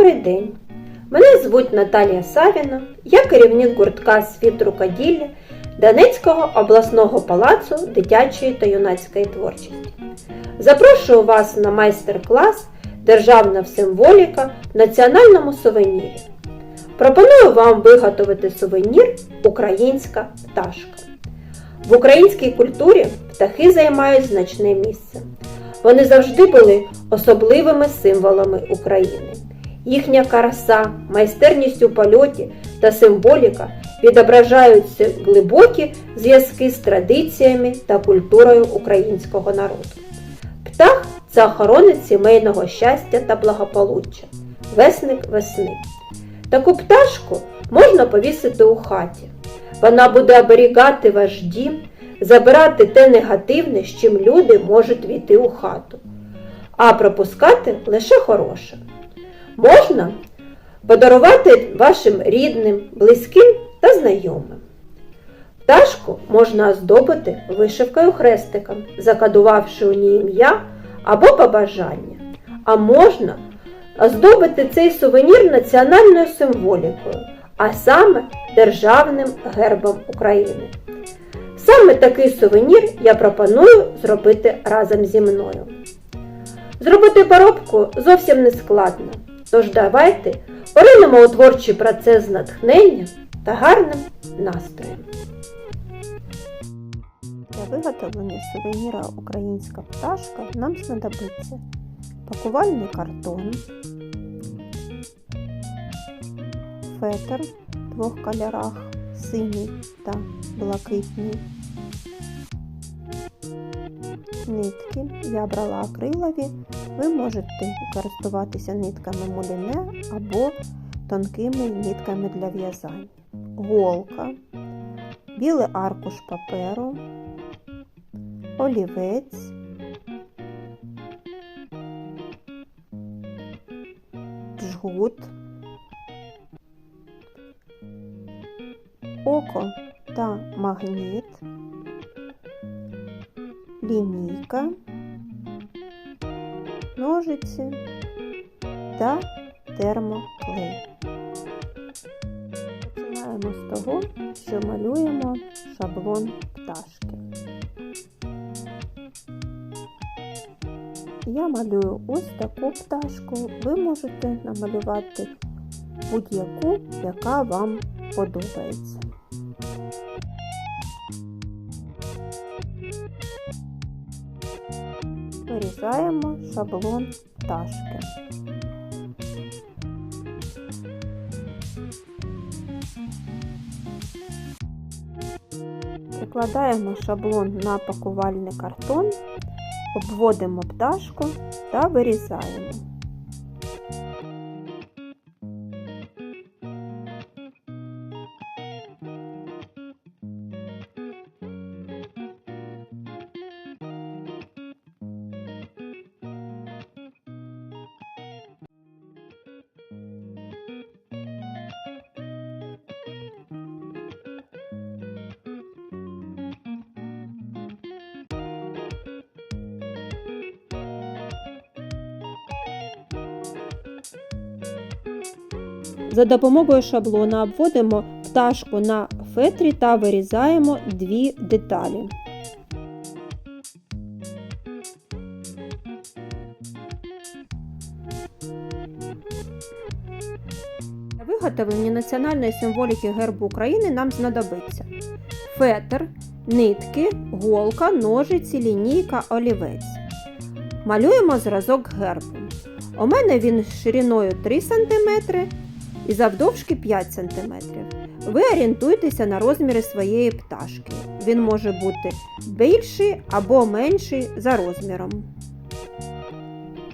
Добрий день! Мене звуть Наталія Савіна, я керівник гуртка світ рукоділля Донецького обласного палацу дитячої та юнацької творчості. Запрошую вас на майстер-клас Державна символіка в національному сувенірі. Пропоную вам виготовити сувенір Українська пташка. В українській культурі птахи займають значне місце. Вони завжди були особливими символами України. Їхня краса, майстерність у польоті та символіка відображають глибокі зв'язки з традиціями та культурою українського народу. Птах це охоронець сімейного щастя та благополуччя, весник весни. Таку пташку можна повісити у хаті. Вона буде оберігати ваш дім, забирати те негативне, з чим люди можуть війти у хату, а пропускати лише хороше. Можна подарувати вашим рідним, близьким та знайомим. Пташку можна оздобити вишивкою хрестиком, закадувавши у ній ім'я або побажання. А можна оздобити цей сувенір національною символікою, а саме Державним гербом України. Саме такий сувенір я пропоную зробити разом зі мною. Зробити поробку зовсім не складно, тож давайте поринемо у творчий процес з натхненням та гарним настроєм. Для виготовлення сувеніра Українська пташка нам знадобиться пакувальний картон, фетр в двох кольорах синій та блакитний, нитки. Я брала акрилові, ви можете користуватися нитками муліне або тонкими нитками для в'язання, голка, білий аркуш паперу, олівець, жгут, око та магніт, лінійка, ножиці та термоклей. Починаємо з того, що малюємо шаблон пташки. Я малюю ось таку пташку. Ви можете намалювати будь-яку, яка вам подобається. Вирізаємо шаблон пташки. Прикладаємо шаблон на пакувальний картон, обводимо пташку та вирізаємо. За допомогою шаблона обводимо пташку на фетрі та вирізаємо дві деталі. Для виготовлення національної символіки гербу України нам знадобиться фетр, нитки, голка, ножиці, лінійка, олівець. Малюємо зразок гербу. У мене він шириною 3 см і завдовжки 5 см. Ви орієнтуйтеся на розміри своєї пташки. Він може бути більший або менший за розміром.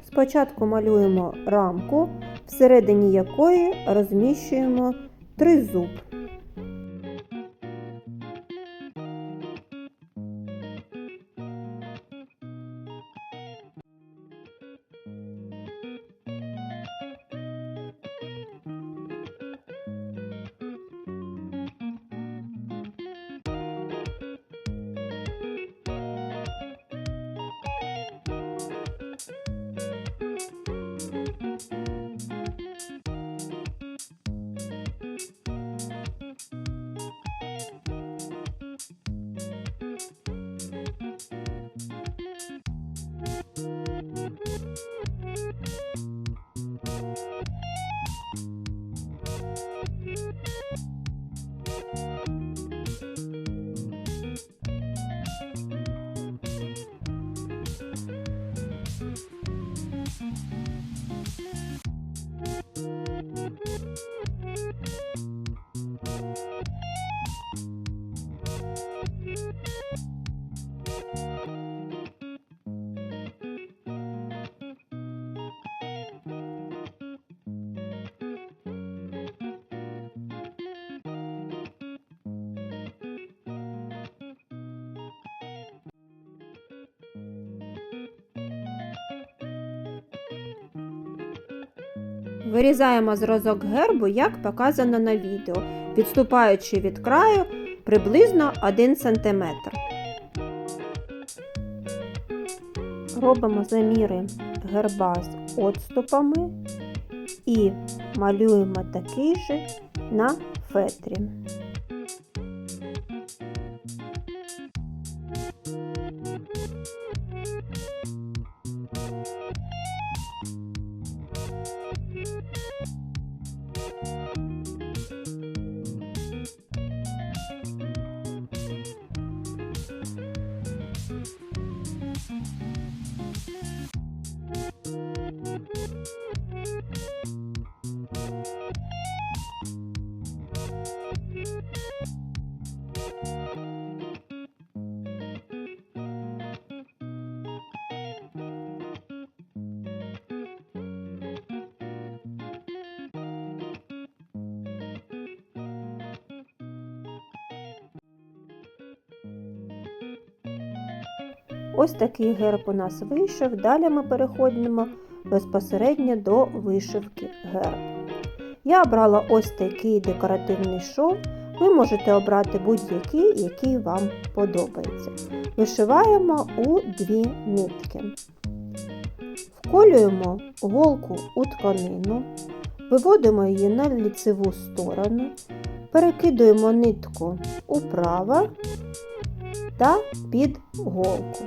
Спочатку малюємо рамку, всередині якої розміщуємо тризуб. Вирізаємо зразок гербу, як показано на відео, відступаючи від краю приблизно 1 см. Робимо заміри герба з отступами і малюємо такий же на фетрі. Ось такий герб у нас вийшов. Далі ми переходимо безпосередньо до вишивки герб. Я обрала ось такий декоративний шов. Ви можете обрати будь-який, який вам подобається. Вишиваємо у дві нитки. Вколюємо голку у тканину, виводимо її на ліцеву сторону, перекидуємо нитку управо та під голку.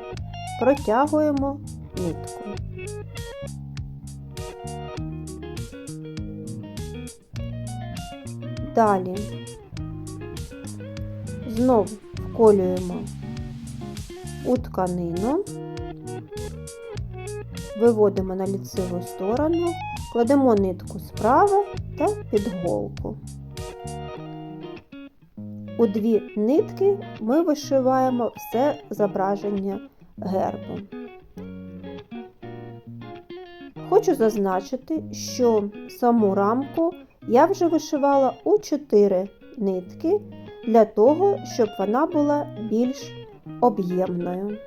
Протягуємо нитку. Далі знов вколюємо у тканину, виводимо на ліцеву сторону, кладемо нитку справа та під голку. У дві нитки ми вишиваємо все зображення гербу. Хочу зазначити, що саму рамку я вже вишивала у 4 нитки для того, щоб вона була більш об'ємною.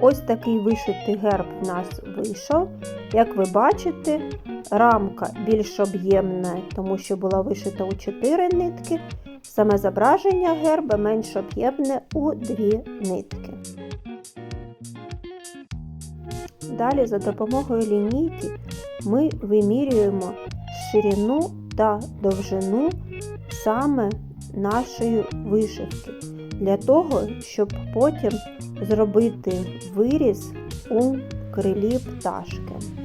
Ось такий вишитий герб в нас вийшов. Як ви бачите, рамка більш об'ємна, тому що була вишита у 4 нитки. Саме зображення герба менш об'ємне у 2 нитки. Далі за допомогою лінійки ми вимірюємо ширину та довжину саме нашої вишивки, для того, щоб потім зробити виріз у крилі пташки.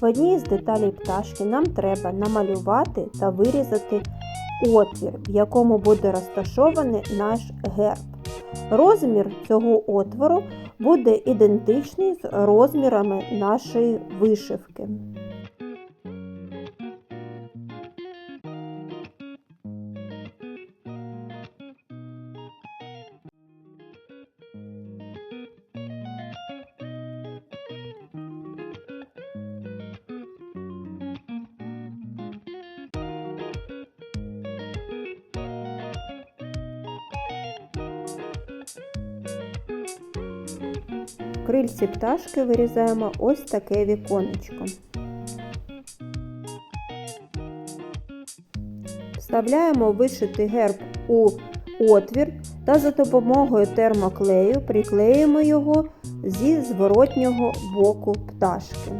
В одній з деталей пташки нам треба намалювати та вирізати отвір, в якому буде розташований наш герб. Розмір цього отвору буде ідентичний з розмірами нашої вишивки. Крильці пташки вирізаємо ось таке віконечко. Вставляємо вишитий герб у отвір та за допомогою термоклею приклеїмо його зі зворотнього боку пташки.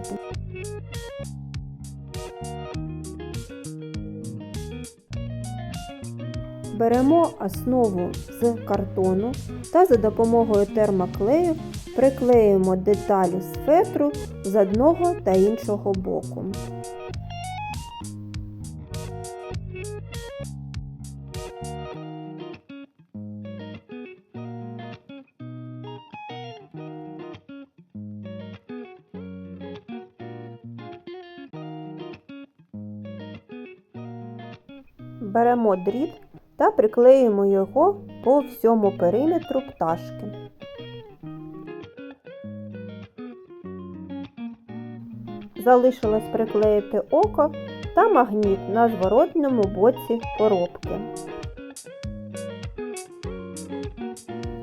Беремо основу з картону та за допомогою термоклею приклеїмо деталі з фетру з одного та іншого боку. Беремо дріт та приклеїмо його по всьому периметру пташки. Залишилось приклеїти око та магніт на зворотному боці коробки.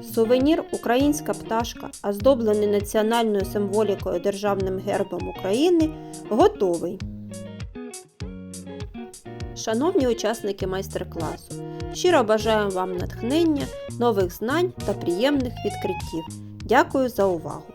Сувенір Українська пташка, оздоблений національною символікою Державним гербом України, готовий. Шановні учасники майстер-класу, щиро бажаю вам натхнення, нових знань та приємних відкриттів. Дякую за увагу!